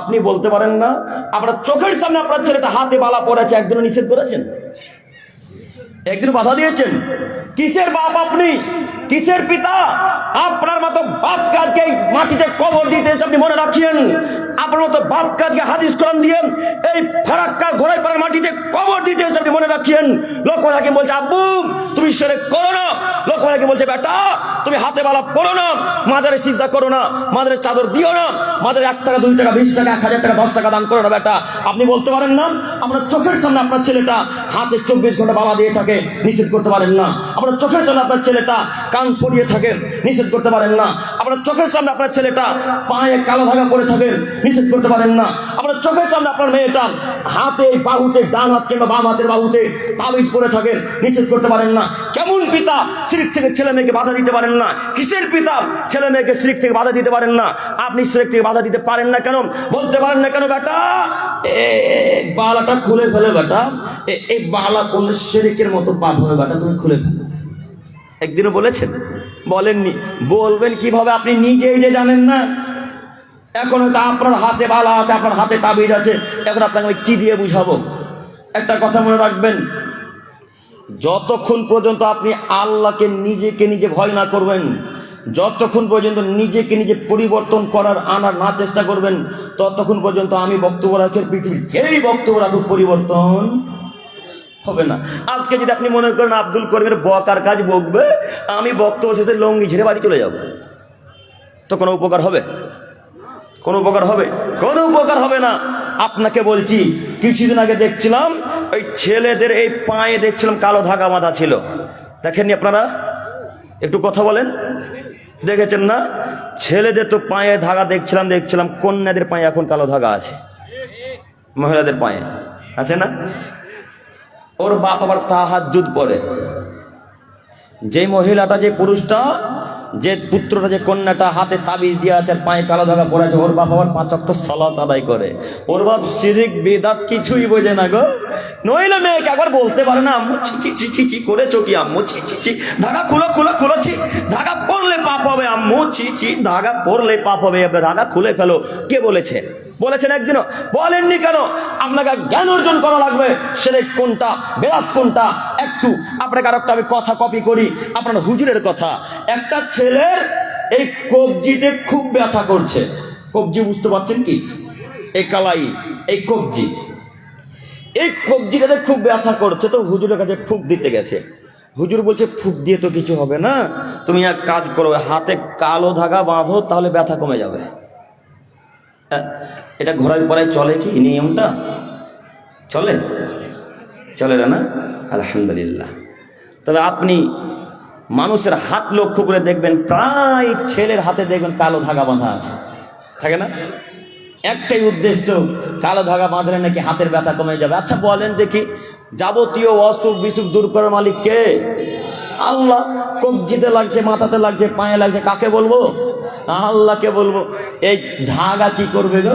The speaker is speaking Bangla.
আপনি বলতে পারেন না, আপনার চোখের সামনে আপনার ছেলেটা হাতে বালা পড়েছে একদিনও নিষেধ করেছেন? একদিন বাধা দিয়েছেন? কিসের বাপ আপনি? কিসের পিতা? আপনার মতো বাপ কাজকে মাটিতে কবর দিতে আপনি মনে রাখিয়েন। আপনার মতো বাপ কাজকে হাদিস কোরআন দিয়ে এই ফারাক্কা ঘোড়াই পাড়ার মাটিতে কবর দিতে আপনি মনে রাখিয়েন। লোকমান হাকিম বলছে, আব্বু, তুমি সেরে করো না। লোকমান হাকিম বলছে, বেটা, তুমি হাতে বালা পড়ো না, মাজারে সিজদা করো না, মাজারে চাদর দিও না, মাজারে এক টাকা, দুই টাকা, বিশ টাকা, এক হাজার টাকা, দশ টাকা দান করো না, বেটা। আপনি বলতে পারেন না আমরা চোখের সামনে আপনার ছেলেটা হাতে চব্বিশ ঘণ্টা বাবা দিয়ে থাকে, নিষেধ করতে পারেন না। আপনার চোখের সামনে আপনার ছেলেটা পরিয়ে থাকে নিষেধ করতে পারেন না। আপনার চোখের সামনে আপনার ছেলেটা পায়ে কালো ধাগা পরে থাকেন, নিষেধ করতে পারেন না। আপনার চোখের সামনে আপনার মেয়েটা হাতে, বাহুতে, ডান হাত কিংবা বাম হাতের বাহুতে তাবিজ করে থাকেন, নিষেধ করতে পারেন না। কেমন পিতা সিরিক থেকে ছেলে মেয়েকে বাধা দিতে পারেন না? কিসের পিতা ছেলে মেয়েকে সিরিক থেকে বাধা দিতে পারেন না? আপনি সিরিক থেকে বাধা দিতে পারেন না কেন? বলতে পারেন না কেন, বেটা? বালাটা খুলে ফেলে, বেটা। এই বালা কোন শেরিকের মতো পাপ হবে, বেটা? তুমি খুলে ফেলো। একদিনও বলেছেন, বলেননি। বলবেন কীভাবে? আপনি নিজেই যে জানেন না। এখন হয়তো আপনার হাতে বালা আছে, আপনার হাতে তাবিজ আছে। এখন আপনাকে আমি কি দিয়ে বুঝাবো? একটা কথা মনে রাখবেন, যতক্ষণ পর্যন্ত আপনি আল্লাহকে নিজেকে নিজে ভয় না করবেন, যতক্ষণ পর্যন্ত নিজেকে নিজে পরিবর্তন করার আনার না চেষ্টা করবেন, ততক্ষণ পর্যন্ত আমি বক্তব্য রাখি পৃথিবীর যেই বক্তব্য রাখুক পরিবর্তন হবে না। আজকে যদি আপনি মনে করেন আব্দুল করিমের বকার কাজ বকবে, আমি বক্তব্য শেষে লঙ্গি ঝেড়ে বাড়ি চলে যাব। তো কোনো উপকার হবে? কোনো উপকার হবে? কোনো উপকার হবে না। আপনাকে বলছি, কিছুদিন আগে দেখছিলাম, ওই ছেলেদের এই পায়ে দেখছিলাম কালো ধাগা বাঁধা ছিল। দেখেননি আপনারা? একটু কথা বলেন। দেখেছেন না? ছেলেদের তো পায়ে ধাগা দেখছিলাম দেখছিলাম, কন্যাদের পায়ে এখন কালো ধাগা আছে। মহিলাদের পায়ে। আছে না? ওর বাপ আবার তাহাজুদ পড়ে। যে মহিলাটা, যে পুরুষটা, যে পুত্রটা, যে কন্যাটা হাতে তাবিজ দিয়ে আছে পায়ে কালো ধাগা পরে আছে, ওর বাপ আবার পাঁচ অক্ট সলাত আদায় করে। ওর বাপ শিরিক, বেদাত কিছুই বোঝে না গো। নইলে মেয়েকে একবার বলতে পারে না, আম্মু, ছি ছি ছি ছি ছি, করেছ কি, আম্মু? ছি ছি ছি, ধাগা খুলো খুলো খুলো, ছি, ধাগা পরলে পাপ হবে, আম্মু, ছি ছি, ধাগা পরলে পাপ হবে, এবার ধাগা খুলে ফেলো। কে বলেছে? বলেছেন একদিনও। বলেননি কেন? আপনাকে জ্ঞান অর্জন করা লাগবে। সেরে কোনটা? বেদাত কোনটা? একটু। আপনাকে আর একটা আমি কথা কপি করি। আপনার হুজুরের কথা। একটা ছেলের এই কবজিতে খুব ব্যথা করছে। কবজি বুঝতে পারছেন কি? এই কালাই, এই কবজি। এই কবজিটাতে খুব ব্যথা করছে। তো হুজুরের কাছে ফুক দিতে গেছে। হুজুর বলছে, ফুক দিয়ে তো কিছু হবে না। তুমি এক কাজ করো হাতে কালো ধাগা বাঁধো, তাহলে ব্যথা কমে যাবে। এটা ঘোরার পরে চলে কি? নিয়মটা? চলে? চলে না? আলহামদুলিল্লাহ। তবে আপনি মানুষের হাত লক্ষ্য করে দেখবেন, প্রায় ছেলের হাতে দেখবেন কালো ধাগা বাঁধা আছে। থাকে না? একটাই উদ্দেশ্য, কালো ধাগা বাঁধলে নাকি হাতের ব্যথা কমে যাবে। আচ্ছা বলেন দেখি, যাবতীয় অসুখ বিসুখ দূর করার মালিক কে? আল্লাহ কবজিতে লাগছে, মাথাতে লাগছে, পায়ে লাগছে, কাকে বলব? আল্লাহকে বলব এই ধাগা কি করবে গো?